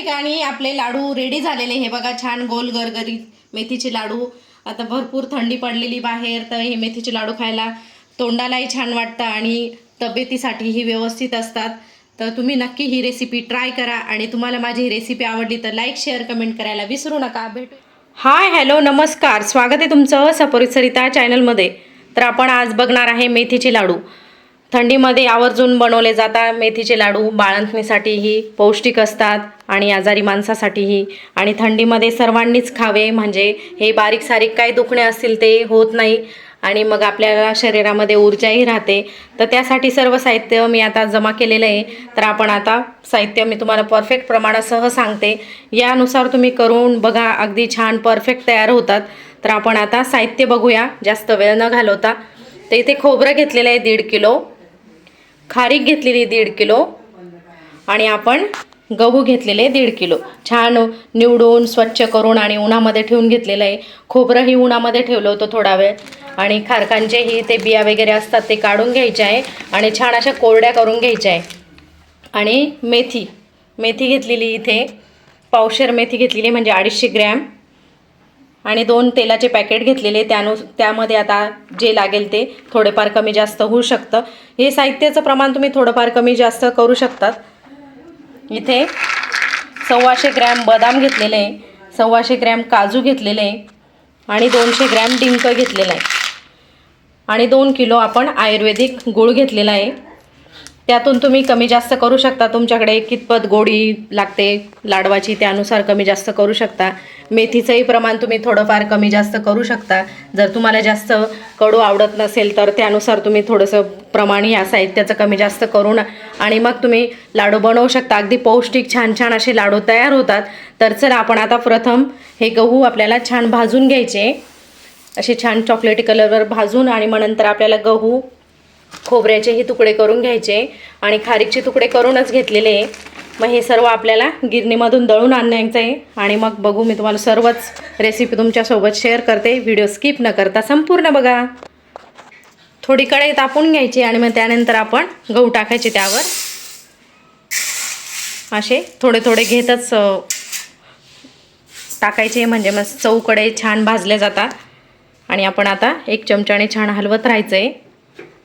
ठिकाणी आपले लाडू रेडी झालेले हे बघा छान गोल गरगरीत मेथीचे लाडू. आता भरपूर थंडी पडलेली बाहेर तर हे मेथीचे लाडू खायला तोंडालाही छान वाटतं आणि तब्येतीसाठीही व्यवस्थित असतात. तर तुम्ही नक्की ही रेसिपी ट्राय करा आणि तुम्हाला माझी ही रेसिपी आवडली तर लाईक शेअर कमेंट करायला विसरू नका. भेटू. हाय हॅलो नमस्कार. स्वागत आहे तुमचं सपरिसरिता चॅनलमध्ये तर आपण आज बघणार आहे मेथीचे लाडू. थंडीमध्ये आवर्जून बनवले जातात. मेथीचे लाडू बाळंतणीसाठीही पौष्टिक असतात आणि आजारी माणसासाठीही. आणि थंडीमध्ये सर्वांनीच खावे म्हणजे हे बारीक सारीक काही दुखणे असतील ते होत नाही. आणि मग आपल्याला शरीरामध्ये ऊर्जाही राहते. तर त्यासाठी सर्व साहित्य मी आता जमा केलेलं आहे. तर आपण आता साहित्य मी तुम्हाला परफेक्ट प्रमाणासह सांगते. यानुसार तुम्ही करून बघा. अगदी छान परफेक्ट तयार होतात. तर आपण आता साहित्य बघूया. जास्त वेळ न घालवता. तर इथे खोबरं घेतलेलं आहे. दीड किलो. खारीक घेतलेली दीड किलो आणि आपण गहू घेतलेले दीड किलो. छान निवडून स्वच्छ करून आणि उन्हामध्ये ठेवून घेतलेलं आहे. खोबरंही उन्हामध्ये ठेवलं होतं थोडा वेळ. आणि खारकांचेही ते बिया वगैरे असतात ते काढून घ्यायचे आहे आणि छान अशा कोरड्या करून घ्यायच्या आहे. आणि मेथी मेथी घेतलेली इथे. पावशेर मेथी घेतलेली म्हणजे अडीचशे ग्रॅम. आणि दोन तेलाचे पॅकेट घेतलेले त्यानु त्यामध्ये आता जे लागेल ते थोडेफार कमी जास्त होऊ शकतं. हे साहित्याचं प्रमाण तुम्ही थोडंफार कमी जास्त करू शकतात. इथे सव्वाशे ग्रॅम बदाम घेतलेले आहे सव्वाशे ग्रॅम काजू घेतलेले आहे आणि दोनशे ग्रॅम डिंक घेतलेला आहे. आणि दोन किलो आपण आयुर्वेदिक गूळ घेतलेला आहे. त्यातून तुम्ही कमी जास्त करू शकता. तुमच्याकडे कितपत गोडी लागते लाडवाची त्यानुसार कमी जास्त करू शकता. मेथीचंही प्रमाण तुम्ही थोडंफार कमी जास्त करू शकता. जर तुम्हाला जास्त कडू आवडत नसेल तर त्यानुसार तुम्ही थोडंसं प्रमाण या साहित्याचं कमी जास्त करून आणि मग तुम्ही लाडू बनवू शकता. अगदी पौष्टिक छान छान असे लाडू तयार होतात. तर चला आपण आता प्रथम हे गहू आपल्याला छान भाजून घ्यायचे. असे छान चॉकलेटी कलरवर भाजून आणि मग नंतर आपल्याला गहू खोबऱ्याचेही तुकडे करून घ्यायचे आणि खारीकचे तुकडे करूनच घेतलेले आहे. मग हे सर्व आपल्याला गिरणीमधून दळून आणायचं आहे आणि मग बघू मी तुम्हाला सर्वच रेसिपी तुमच्यासोबत शेअर करते. व्हिडिओ स्किप न करता संपूर्ण बघा. थोडी कढई तापून घ्यायची आणि मग त्यानंतर आपण गहू टाकायचे त्यावर. असे थोडे थोडे घेतच टाकायचे म्हणजे मग चौकडे छान भाजले जातात. आणि आपण आता एक चमच्याने छान हलवत राहायचं आहे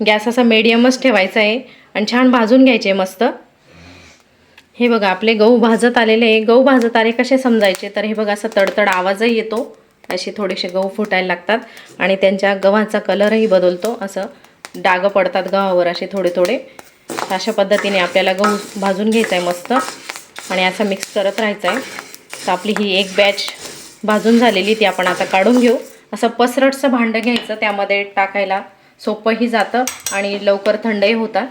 गॅस असा मीडियमच ठेवायचा आहे. आणि छान भाजून घ्यायचे मस्त. हे बघा आपले गहू भाजत आलेले आहे. गहू भाजत आले कसे समजायचे? तर हे बघा असं तडतड आवाजही येतो. असे थोडेसे गहू फुटायला लागतात. आणि त्यांच्या गव्हाचा कलरही बदलतो. असं डागं पडतात गव्हावर असे थोडे थोडे अशा पद्धतीने आपल्याला गहू भाजून घ्यायचा आहे मस्त. आणि असं मिक्स करत राहायचं आहे. तर आपली ही एक बॅच भाजून झालेली ती आपण आता काढून घेऊ. असं पसरटचं भांडं घ्यायचं त्यामध्ये टाकायला. सोपंही जातं आणि लवकर थंडही होतात.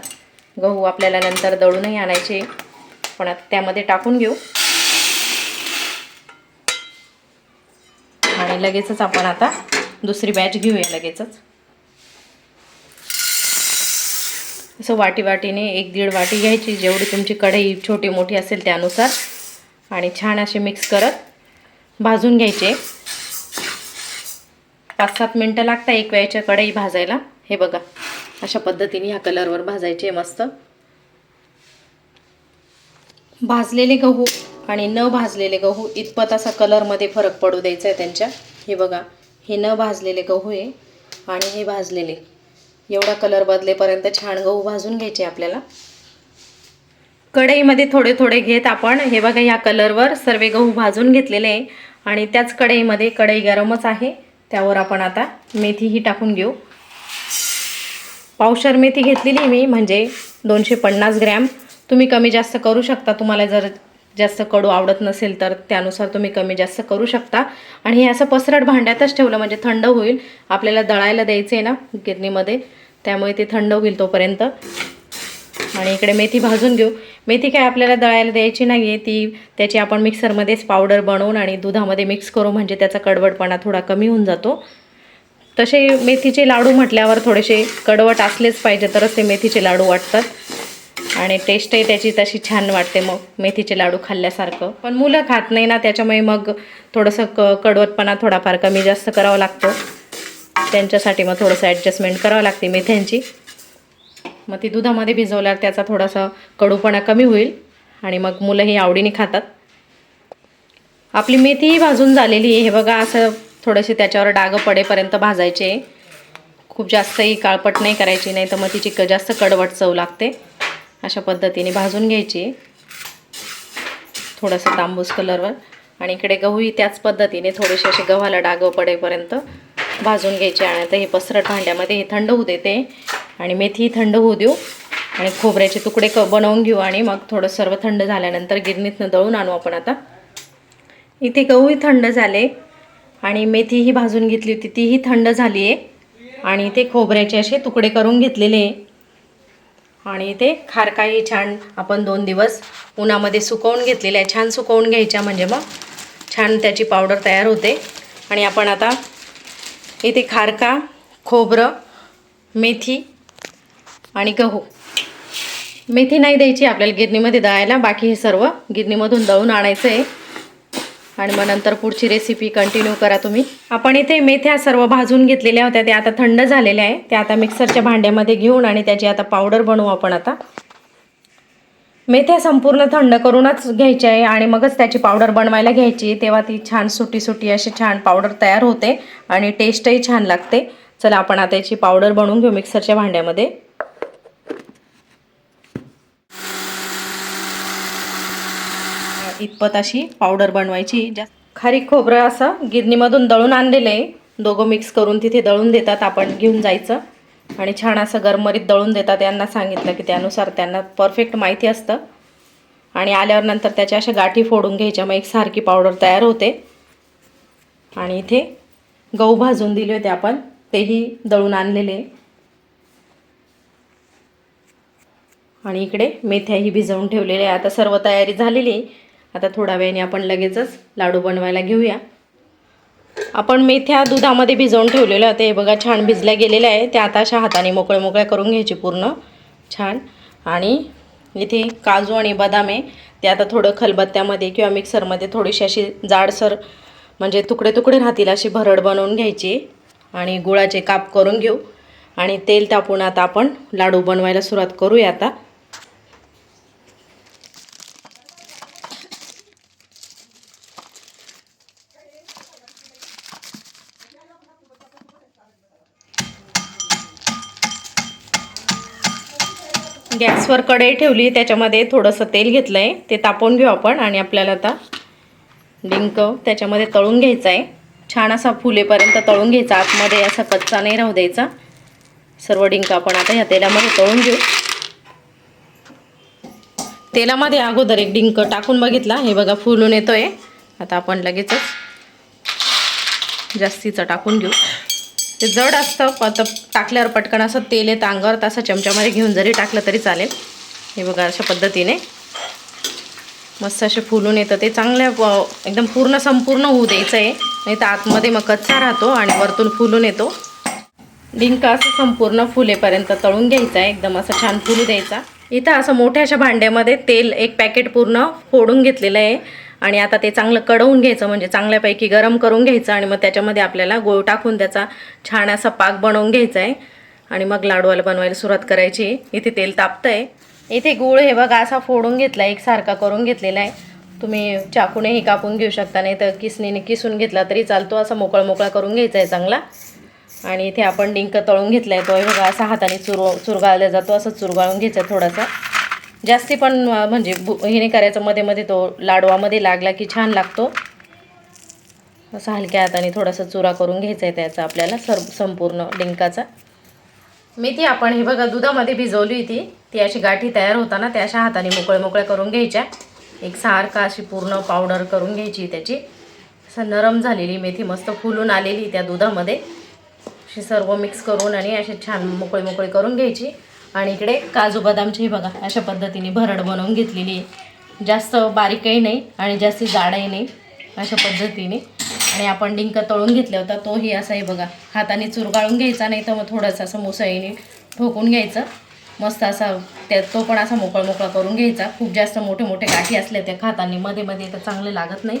गहू आपल्याला नंतर दळूनही आणायचे. पण आता त्यामध्ये टाकून घेऊ. आणि लगेचच आपण आता दुसरी बॅच घेऊया लगेचच. असं वाटी वाटीने एक दीड वाटी घ्यायची. जेवढी तुमची कढई छोटी मोठी असेल त्यानुसार. आणि छान असे मिक्स करत भाजून घ्यायचे. पाच सात मिनटं लागतात एक वेळेच्या कढई भाजायला. हे बघा अशा पद्धतीने ह्या कलरवर भाजायचे मस्त. भाजलेले गहू आणि न भाजलेले गहू इतपत असा कलरमध्ये फरक पडू द्यायचा आहे त्यांच्या. हे बघा हे न भाजलेले गहू आहे आणि हे भाजलेले. एवढा कलर बदलेपर्यंत छान गहू भाजून घ्यायचे आपल्याला. कढईमध्ये थोडे थोडे घेत आपण. हे बघा ह्या कलरवर सर्व गहू भाजून घेतलेले आहे. आणि त्याच कढईमध्ये कढई गरमच आहे. त्यावर आपण आता मेथीही टाकून घेऊ. पावशर मेथी घेतलेली मी म्हणजे दोनशे पन्नास ग्रॅम. तुम्ही कमी जास्त करू शकता. तुम्हाला जर जास्त कडू आवडत नसेल तर त्यानुसार तुम्ही कमी जास्त करू शकता. आणि हे असं पसरट भांड्यातच ठेवलं म्हणजे थंड होईल. आपल्याला दळायला द्यायचं आहे ना गिरणीमध्ये. त्यामुळे ते थंड होईल तोपर्यंत. आणि इकडे मेथी भाजून घेऊ. मेथी काय आपल्याला दळायला द्यायची नाही आहे ती त्याची आपण मिक्सरमध्येच पावडर बनवून आणि दुधामध्ये मिक्स करू म्हणजे त्याचा कडबडपणा थोडा कमी होऊन जातो. तसे मेथीचे लाडू म्हटल्यावर थोडेसे कडवट असलेच पाहिजे तरच ते मेथीचे लाडू वाटतात. आणि टेस्टही त्याची तशी छान वाटते मग मेथीचे लाडू खाल्ल्यासारखं. पण मुलं खात नाही ना त्याच्यामुळे मग थोडंसं क कडवटपणा थोडाफार कमी जास्त करावा लागतो. त्यांच्यासाठी मग थोडंसं ॲडजस्टमेंट करावं लागते मेथ्यांची. मग ती दुधामध्ये भिजवल्यावर त्याचा थोडासा कडूपणा कमी होईल आणि मग मुलंही आवडीने खातात. आपली मेथीही भाजून झालेली आहे. हे बघा असं थोडेसे त्याच्यावर डाग पडेपर्यंत भाजायचे. खूप जास्तही काळपट नाही करायची नाही तर मग तिची क जास्त कडवट चव लागते. अशा पद्धतीने भाजून घ्यायची. थोडंसं तांबूस कलरवर आणि इकडे गहूही त्याच पद्धतीने थोडेसे असे गव्हाला डाग पडेपर्यंत भाजून घ्यायचे. आणि आता हे पसरट भांड्यामध्ये हे थंड होऊ देते. आणि मेथी थंड होऊ देऊ. आणि खोबऱ्याचे तुकडे क बनवून घेऊ आणि मग थोडं सर्व थंड झाल्यानंतर गिरणीतनं दळून आणू आपण आता. इथे गहूही थंड झाले. आणि मेथीही भाजून घेतली होती. तीही थंड झाली आहे आणि ते खोबऱ्याचे असे तुकडे करून घेतलेले आहे. आणि ते खारकाही छान आपण दोन दिवस उन्हामध्ये सुकवून घेतलेले आहे. छान सुकवून घ्यायच्या म्हणजे मग छान त्याची पावडर तयार होते. आणि आपण आता इथे खारका खोबरं मेथी आणि गहू. मेथी नाही द्यायची आपल्याला गिरणीमध्ये दळायला. बाकी हे सर्व गिरणीमधून दळून आणायचं आहे आणि मग नंतर पुढची रेसिपी कंटिन्यू करा तुम्ही. आपण इथे मेथ्या सर्व भाजून घेतलेल्या होत्या. त्या आता थंड झालेल्या आहे त्या आता मिक्सरच्या भांड्यामध्ये घेऊन आणि त्याची आता पावडर बनवू आपण आता. मेथ्या संपूर्ण थंड करूनच घ्यायची आहे आणि मगच त्याची पावडर बनवायला घ्यायची. तेव्हा ती छान सुटी सुटी अशी छान पावडर तयार होते आणि टेस्टही छान लागते. चला आपण आता याची पावडर बनवून घेऊ मिक्सरच्या भांड्यामध्ये. इतपत अशी पावडर बनवायची. जास्त खारीक खोबरं असं गिरणीमधून दळून आणलेलं आहे. दोघं मिक्स करून तिथे दळून देतात. आपण घेऊन जायचं. आणि छान असं गरमरीत दळून देतात. यांना सांगितलं की त्यानुसार त्यांना परफेक्ट माहिती असतं. आणि आल्यावर नंतर त्याच्या अशा गाठी फोडून घ्यायच्या. मग एक सारखी पावडर तयार होते. आणि इथे गहू भाजून दिले होते आपण. तेही दळून आणलेले आणि इकडे मेथ्याही भिजवून ठेवलेल्या आहे आता सर्व तयारी झालेली आहे. आता थोड्या वेळाने आपण लगेचच लाडू बनवायला घेऊया. आपण मेथ्या दुधामध्ये भिजवून ठेवलेलं ते बघा छान भिजल्या गेलेल्या आहे त्या आता अशा हाताने मोकळ्या मोकळ्या करून घ्यायची पूर्ण. छान. आणि इथे काजू आणि बदाम आहे. ते आता थोडं खलबत्त्यामध्ये किंवा मिक्सरमध्ये थोडीशी अशी जाडसर म्हणजे तुकडे तुकडे राहतील अशी भरड बनवून घ्यायची. आणि गुळाचे काप करून घेऊ. आणि तेल तापून आता आपण लाडू बनवायला सुरुवात करूया आता. गॅसवर कढई ठेवली त्याच्यामध्ये थोडंसं तेल घेतलं आहे ते तापवून घेऊ आपण आणि आपल्याला आता डिंक त्याच्यामध्ये तळून घ्यायचं आहे छान असा फुलेपर्यंत तळून घ्यायचा. आतमध्ये असा कच्चा नाही राहू द्यायचा. सर्व डिंक आपण आता ह्या तेलामध्ये तळून घेऊ. तेलामध्ये अगोदर एक डिंक टाकून बघितला. हे बघा फुलून येतोय. आता आपण लगेचच जास्तीचं टाकून घेऊ. ते जड असतं पत टाकल्यावर पटकन असं तेल येतं अंगावर तसं चमच्यामध्ये घेऊन जरी टाकलं तरी चालेल. हे बघा अशा पद्धतीने. मस्त असे फुलून येतं. ते चांगल्या एकदम पूर्ण संपूर्ण होऊ द्यायचं आहे. नाही तर आतमध्ये मग कच्चा राहतो आणि वरतून फुलून येतो. डिंक असं संपूर्ण फुलेपर्यंत तळून घ्यायचा आहे. एकदम असं छान फुलू द्यायचा. इथं असं मोठ्या अशा भांड्यामध्ये तेल एक पॅकेट पूर्ण फोडून घेतलेलं आहे. आणि आता ते चांगलं कडवून घ्यायचं म्हणजे चांगल्यापैकी गरम करून घ्यायचं आणि मग त्याच्यामध्ये आपल्याला गोळ टाकून त्याचा छान असा पाक बनवून घ्यायचा आहे आणि मग लाडूवाला बनवायला सुरुवात करायची. इथे तेल तापतं आहे इथे गूळ हे बघा असा फोडून घेतला एकसारखा करून घेतलेला आहे. तुम्ही चाकूनेही कापून घेऊ शकता नाही तर किसनीने किसून घेतला तरी चालतो असा मोकळा मोकळा करून घ्यायचा आहे चांगला. आणि इथे आपण डिंक तळून घेतला आहे तो बघा असा हाताने चुर चुरगाळला जातो असं चुरगाळून घ्यायचा थोडासा. जास्ती पण म्हणजे बु हे नाही करायचं मध्ये मध्ये तो लाडवामध्ये लागला की छान लागतो. असं हलक्या हाताने थोडासा चुरा करून घ्यायचा आहे त्याचा आपल्याला सर संपूर्ण डिंकाचा. मेथी आपण हे बघा दुधामध्ये भिजवली होती. ती अशी गाठी तयार होताना त्या अशा हाताने मोकळ्या मोकळ्या करून घ्यायच्या. एक सारखा अशी पूर्ण पावडर करून घ्यायची त्याची. असं नरम झालेली मेथी मस्त फुलून आलेली त्या दुधामध्ये. अशी सर्व मिक्स करून आणि अशी छान मोकळी मोकळी करून घ्यायची. आणि इकडे काजू बदामची बघा अशा पद्धतीने भरड बनवून घेतलेली आहे. जास्त बारीकही नाही आणि जास्त जाडही नाही अशा पद्धतीने. आणि आपण डिंक तळून घेतला होता तोही असाही बघा. हाताने चुरगाळून घ्यायचा नाही तर मग थोडंसं असं मुसळीने ठोकून घ्यायचं. मस्त असा त्या तो पण असा मोकळा मोकळा करून घ्यायचा. खूप जास्त मोठे मोठे गाठी असल्या त्या खातानी मध्ये मध्ये तर चांगले लागत नाही.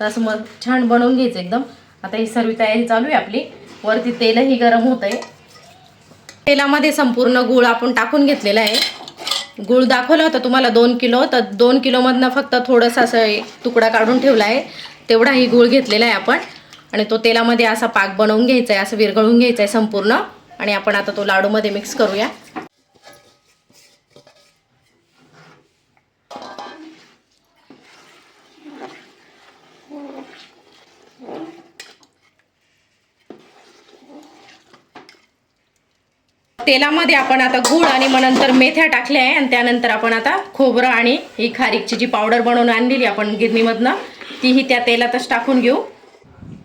तर असं मग छान बनवून घ्यायचं एकदम. आता ही सर्व तयारी चालू आहे आपली. वरती तेलही गरम होत आहे तेलामध्ये संपूर्ण गूळ आपण टाकून घेतलेला आहे. गुळ दाखवला होता तुम्हाला दोन किलो तर दोन किलोमधनं फक्त थोडंसं असं तुकडा काढून ठेवला आहे. तेवढाही गुळ घेतलेला आहे आपण. आणि तो तेलामध्ये असा पाक बनवून घ्यायचा आहे असं विरघळून घ्यायचा आहे संपूर्ण. आणि आपण आता तो लाडूमध्ये मिक्स करूया. तेलामध्ये आपण आता गूळ आणि मग नंतर मेथ्या टाकल्या आहे आणि त्यानंतर आपण आता खोबरं आणि ही खारीकची जी पावडर बनवून आणलेली आपण गिरणीमधनं तीही त्या तेलातच टाकून घेऊ.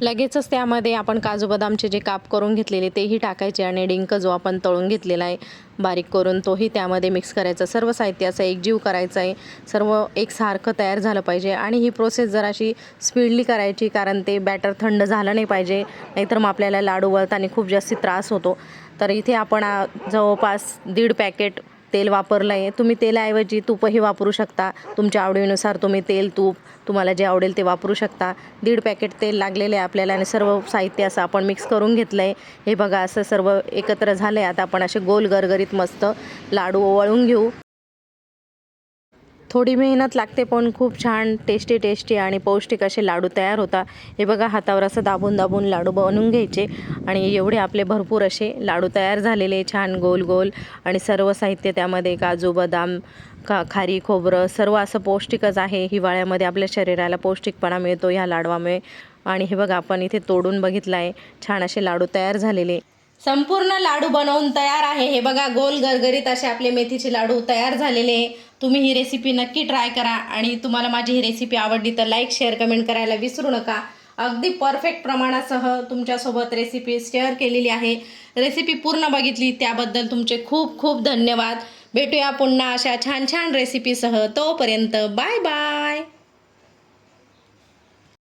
लगेचच त्यामध्ये आपण काजू बदामचे जे काप करून घेतलेले तेही टाकायचे आणि डिंक जो आपण तळून घेतलेला आहे बारीक करून तोही त्यामध्ये मिक्स करायचा. सर्व साहित्य असं एकजीव करायचं आहे. सर्व एकसारखं तयार झालं पाहिजे आणि ही प्रोसेस जराशी स्पीडली करायची कारण ते बॅटर थंड झालं नाही पाहिजे नाहीतर मग आपल्याला लाडू वळताना खूप जास्ती त्रास होतो. तर इथे आपण जवळपास दीड पॅकेट तेल वापरलं आहे तुम्ही तेलाऐवजी तूपही वापरू शकता. तुमच्या आवडीनुसार तुम्ही तेल तूप तुम्हाला जे आवडेल ते वापरू शकता. दीड पॅकेट तेल लागलेले आहे आपल्याला आणि सर्व साहित्य असं आपण मिक्स करून घेतलं आहे हे बघा असं सर्व एकत्र झालं आहे आता आपण असे गोल गरगरीत मस्त लाडू ओवाळून घेऊ. थोडी मेहनत लागते पण खूप छान टेस्टी टेस्टी आणि पौष्टिक असे लाडू तयार होता हे बघा हातावर असं दाबून दाबून लाडू बनवून घ्यायचे. आणि एवढे आपले भरपूर असे लाडू तयार झालेले छान गोल गोल आणि सर्व साहित्य त्यामध्ये काजू बदाम का खारी खोबरं सर्व असं पौष्टिकच आहे. हिवाळ्यामध्ये आपल्या शरीराला पौष्टिकपणा मिळतो ह्या लाडवामुळे. आणि हे बघा आपण इथे तोडून बघितलं आहे छान असे लाडू तयार झालेले. संपूर्ण लाडू बनवून तयार आहे. हे बघा गोल गरगरीत असे आपले मेथीचे लाडू तयार झालेले आहे. तुम्ही ही रेसिपी नक्की ट्राय करा आणि तुम्हाला माझी ही रेसिपी आवडली तर लाईक शेअर कमेंट करायला विसरू नका. अगदी परफेक्ट प्रमाणासह तुमच्यासोबत रेसिपी शेअर केलेली आहे. रेसिपी पूर्ण बघितली त्याबद्दल तुमचे खूप खूप धन्यवाद. भेटूया पुन्हा अशा छान छान रेसिपीसह तोपर्यंत बाय बाय